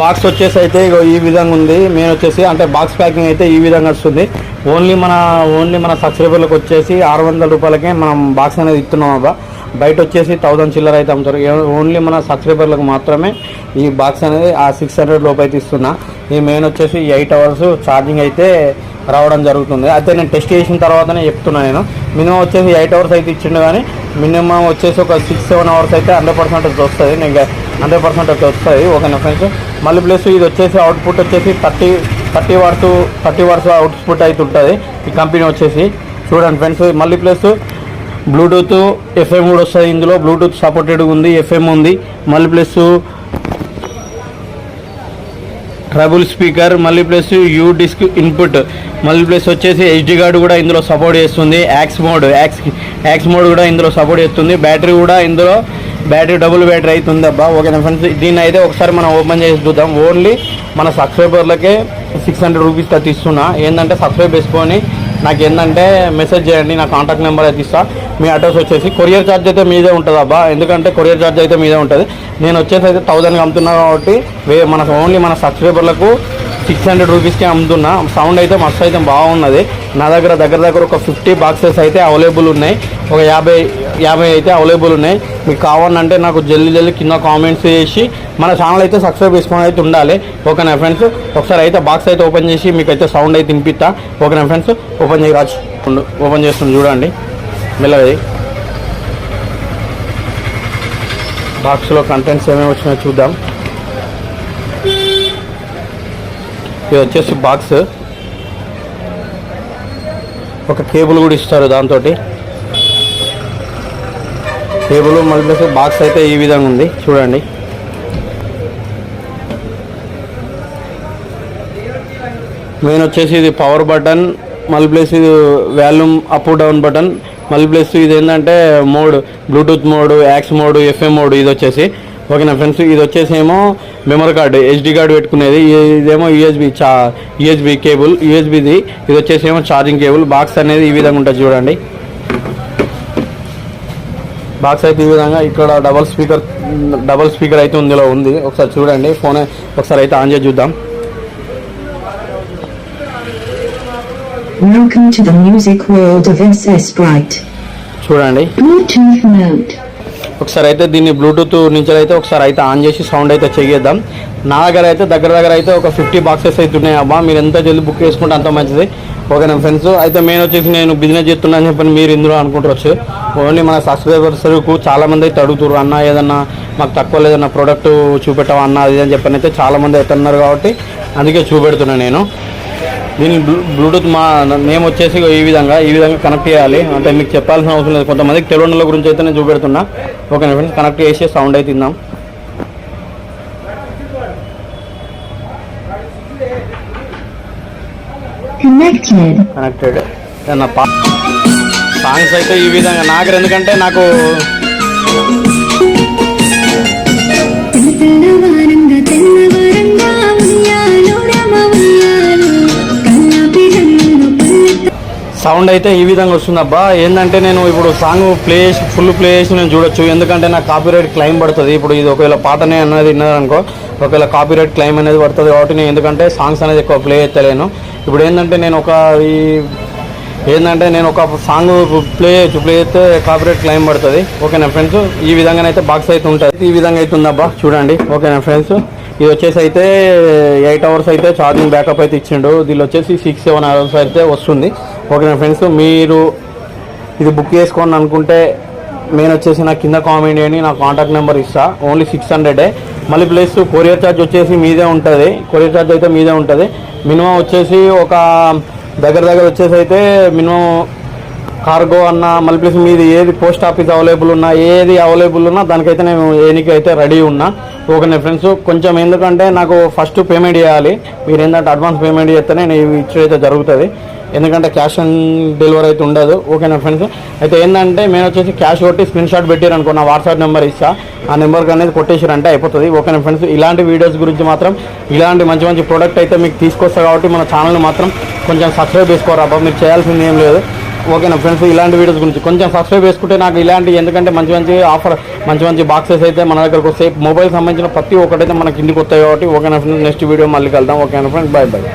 Box వచ్చేసి అయితే ఇగో ఈ విధంగా ఉంది. మెయిన్ వచ్చేసి అంటే బాక్స్ ప్యాకింగ్ అయితే ఈ విధంగా వస్తుంది. ఓన్లీ మన ఓన్లీ మన సబ్స్క్రైబర్లకు వచ్చేసి ఆరు వందల రూపాయలకే మనం బాక్స్ అనేది ఇస్తున్నాం అబ్బా. బయట వచ్చేసి థౌసండ్ చిల్లర అయితే అమ్ముతారు. ఓన్లీ మన సబ్స్క్రైబర్లకు మాత్రమే ఈ బాక్స్ అనేది ఆ సిక్స్ హండ్రెడ్ లోపు అయితే ఇస్తున్నా. ఈ మెయిన్ వచ్చేసి ఎయిట్ అవర్స్ ఛార్జింగ్ అయితే రావడం జరుగుతుంది. అయితే నేను టెస్ట్ చేసిన తర్వాతనే చెప్తున్నాను నేను. మినిమం వచ్చేసి ఎయిట్ అవర్స్ అయితే ఇచ్చిండు కానీ మినిమం వచ్చేసి ఒక సిక్స్ సెవెన్ అవర్స్ అయితే హండ్రెడ్ పర్సెంట్ వస్తుంది. నేను హండ్రెడ్ పర్సెంట్ అయితే వస్తుంది. ఓకేనా ఫ్రెండ్స్ మళ్ళీ ప్లస్ ఇది వచ్చేసి అవుట్పుట్ వచ్చేసి thirty thirty watts thirty watts output అయితే ఉంటుంది. ఈ కంపెనీ వచ్చేసి. చూడండి ఫ్రెండ్స్ మళ్ళీ ప్లస్ బ్లూటూత్ ఎఫ్ఎం కూడా వస్తుంది ఇందులో. బ్లూటూత్ సపోర్టెడ్ ఉంది ఎఫ్ఎం ఉంది. మళ్ళీ ప్లస్ ట్రబుల్ స్పీకర్ మళ్ళీ ప్లస్ యూ డిస్క్ ఇన్పుట్ మళ్ళీ ప్లస్ వచ్చేసి హెచ్డి కార్డు కూడా ఇందులో సపోర్ట్ చేస్తుంది. Aux mode aux aux mode కూడా ఇందులో సపోర్ట్ చేస్తుంది. బ్యాటరీ కూడా ఇందులో బ్యాటరీ డబుల్ బ్యాటరీ అవుతుంది అబ్బా. ఓకేనా ఫ్రెండ్స్? దీన్ని అయితే ఒకసారి మనం ఓపెన్ చేసి చూద్దాం. ఓన్లీ మన సబ్స్క్రైబర్లకే సిక్స్ హండ్రెడ్ రూపీస్ అయితే ఏంటంటే సబ్స్క్రైబ్ చేసుకొని నాకు ఏంటంటే మెసేజ్ చేయండి నా కాంటాక్ట్ నెంబర్ అయితే ఇస్తా. మీ అడ్రస్ వచ్చేసి కొరియర్ ఛార్జ్ అయితే మీదే ఉంటుంది అబ్బా. ఎందుకంటే కొరియర్ ఛార్జ్ అయితే మీదే ఉంటుంది. నేను వచ్చేసి అయితే థౌజండ్కి అమ్ముతున్నా కాబట్టి మన ఓన్లీ మన సబ్స్క్రైబర్లకు సిక్స్ హండ్రెడ్ రూపీస్కే అమ్ముతున్నా. సౌండ్ అయితే మస్తు అయితే బాగున్నది. నా దగ్గర దగ్గర దగ్గర ఒక ఫిఫ్టీ బాక్సెస్ అయితే అవైలబుల్ ఉన్నాయి. ఒక యాభై యాభై అయితే అవైలబుల్ ఉన్నాయి. మీకు కావాలంటే నాకు జల్లి జల్దీ కింద కామెంట్స్ చేసి మన ఛానల్ అయితే సబ్స్క్రైబ్ చేసుకొని అయితే ఉండాలి. ఓకేనా ఫ్రెండ్స్ ఒకసారి అయితే బాక్స్ అయితే ఓపెన్ చేసి మీకు అయితే సౌండ్ అయితే తినిపిస్తా. ఓకేనా ఫ్రెండ్స్ ఓపెన్ చేయి ఓపెన్ చేస్తుంది చూడండి. మెల్లగా బాక్స్లో కంటెంట్స్ ఏమేమి వచ్చినాయో చూద్దాం. ఇది వచ్చేసి బాక్స్ ఒక కేబుల్ కూడా ఇస్తారు దాంతో కేబుల్ మళ్ళీ ప్లస్ బాక్స్ అయితే ఈ విధంగా ఉంది. చూడండి. మెయిన్ వచ్చేసి ఇది పవర్ బటన్ మళ్ళీ ప్లస్ ఇది వాల్యూమ్ అప్ డౌన్ బటన్ మళ్ళీ ప్లస్ ఇది ఏంటంటే mode Bluetooth mode aux mode FM mode ఇది వచ్చేసి ఓకేనా ఫ్రెండ్స్ ఇది వచ్చేసి ఏమో మెమరీ కార్డు హెచ్డి కార్డు పెట్టుకునేది ఇదేమో యూఎస్బి చా యూఎస్బి కేబుల్ యూఎస్బిది ఇది వచ్చేసి ఏమో ఛార్జింగ్ కేబుల్ బాక్స్ అనేది ఈ విధంగా ఉంటుంది చూడండి బాక్స్ అయితే ఈ విధంగా ఇక్కడ డబల్ స్పీకర్ డబల్ స్పీకర్ అయితే ఇందులో ఉంది ఒకసారి చూడండి ఫోన్ ఒకసారి అయితే ఆన్ చేసి చూద్దాం. చూడండి. ఒకసారి అయితే దీన్ని బ్లూటూత్ నుంచి అయితే ఒకసారి అయితే ఆన్ చేసి సౌండ్ అయితే చేద్దాం నా దగ్గర అయితే దగ్గర దగ్గర అయితే ఒక ఫిఫ్టీ బాక్సెస్ అయితే ఉన్నాయి. అబ్బా మీరు ఎంత జల్దీ బుక్ చేసుకుంటే అంత మంచిది. ఓకేనా ఫ్రెండ్స్ అయితే మెయిన్ వచ్చేసి నేను బిజినెస్ చేస్తున్నా అని చెప్పని మీరు ఇందులో అనుకుంటారు ఓన్లీ మన సబ్స్క్రైబర్స్కు చాలామంది అయితే అడుగుతారు అన్న ఏదన్నా మాకు తక్కువ లేదన్న ప్రోడక్ట్ చూపెట్టావా అన్న అది అని చెప్పని అయితే చాలామంది అయితే అన్నారు కాబట్టి అందుకే చూపెడుతున్నాను నేను. దీని బ్లూ బ్లూటూత్ మా నేమ్ వచ్చేసి ఈ విధంగా ఈ విధంగా కనెక్ట్ చేయాలి. అంటే మీకు చెప్పాల్సిన అవసరం లేదు. కొంతమందికి తెలియని గురించి అయితే నేను చూపెడుతున్నా. ఓకే ఫ్రెండ్స్ కనెక్ట్ చేసి సౌండ్ అయితే తిందాం. కనెక్టెడ్ సాంగ్స్ అయితే ఈ విధంగా. నాకు ఎందుకంటే నాకు సౌండ్ అయితే ఈ విధంగా వస్తుంది అబ్బా ఏంటంటే నేను ఇప్పుడు సాంగ్ ప్లే చేసి ఫుల్ ప్లే చేసి నేను చూడొచ్చు. ఎందుకంటే నాకు కాపీరైట్ క్లైమ్ పడుతుంది. ఇప్పుడు ఇది ఒకవేళ పాటనే అనేది విన్నదనుకో ఒకవేళ కాపీరైట్ క్లైమ్ అనేది పడుతుంది కాబట్టి నేను ఎందుకంటే సాంగ్స్ అనేది ఎక్కువ ప్లే చేయలేను. ఇప్పుడు ఏంటంటే నేను ఒక ఈ ఏంటంటే నేను ఒక సాంగ్ ప్లే చేయొచ్చు ప్లే చేస్తే కాపీరేట్ క్లైమ్ పడుతుంది. ఓకేనా ఫ్రెండ్స్ ఈ విధంగా అయితే బాక్స్ అయితే ఉంటుంది. ఈ విధంగా అయితే ఉందబ్బా చూడండి. ఓకేనా ఫ్రెండ్స్ ఇది వచ్చేసి అయితే ఎయిట్ అవర్స్ అయితే ఛార్జింగ్ బ్యాకప్ అయితే ఇచ్చిండు. దీనిలో వచ్చేసి సిక్స్ సెవెన్ అవర్స్ అయితే వస్తుంది. ఓకేనా ఫ్రెండ్స్ మీరు ఇది బుక్ చేసుకోండి అనుకుంటే నేను వచ్చేసి నా కింద కామెంట్ చేయండి నా కాంటాక్ట్ నెంబర్ ఇస్తా. ఓన్లీ సిక్స్ హండ్రెడే మళ్ళీ ప్లస్ కొరియర్ ఛార్జ్ వచ్చేసి మీదే ఉంటుంది. కొరియర్ ఛార్జ్ అయితే మీదే ఉంటుంది. మినిమం వచ్చేసి ఒక దగ్గర దగ్గర వచ్చేసి అయితే మినిమం కార్గో అన్న మళ్ళీ మీది ఏది పోస్ట్ ఆఫీస్ అవైలబుల్ ఉన్నా ఏది అవైలబుల్ ఉన్నా దానికైతే నేను ఏనికి అయితే రెడీ ఉన్నా. Okay friends? కొంచెం ఎందుకంటే నాకు ఫస్ట్ పేమెంట్ చేయాలి. మీరు ఏంటంటే అడ్వాన్స్ పేమెంట్ చేస్తేనే నేను ఇచ్చేదైతే జరుగుతుంది. ఎందుకంటే క్యాష్ ఆన్ డెలివరీ అయితే ఉండదు. ఓకేనా ఫ్రెండ్స్ అయితే ఏంటంటే మేము వచ్చేసి క్యాష్ కొట్టి స్క్రీన్ షాట్ పెట్టారు అనుకో నా వాట్సాప్ నెంబర్ ఇస్తా. ఆ నెంబర్కి అనేది కొట్టేసారంటే అయిపోతుంది. ఓకేనా ఫ్రెండ్స్ ఇలాంటి వీడియోస్ గురించి మాత్రం ఇలాంటి మంచి మంచి ప్రోడక్ట్ అయితే మీకు తీసుకొస్తా కాబట్టి మన ఛానల్ని మాత్రం కొంచెం సబ్స్క్రైబ్ చేసుకోరా అబ్బా మీరు చేయాల్సింది ఏం లేదు. ఓకేనా ఫ్రెండ్స్ ఇలాంటి వీడియోస్ గురించి కొంచెం సబ్స్క్రైబ్ చేసుకుంటే నాకు ఇలాంటి ఎందుకంటే మంచి మంచి ఆఫర్ మంచి మంచి బాక్సెస్ అయితే మన దగ్గరకు వస్తాయి. మొబైల్ సంబంధించిన ప్రతి ఒక్కటైతే మనకి ఇంటికి వస్తాయి కాబట్టి ఓకేనా ఫ్రెండ్స్ నెక్స్ట్ వీడియో మళ్ళీ కలుద్దాం. ఓకేనా ఫ్రెండ్స్ బాయ్ బాయ్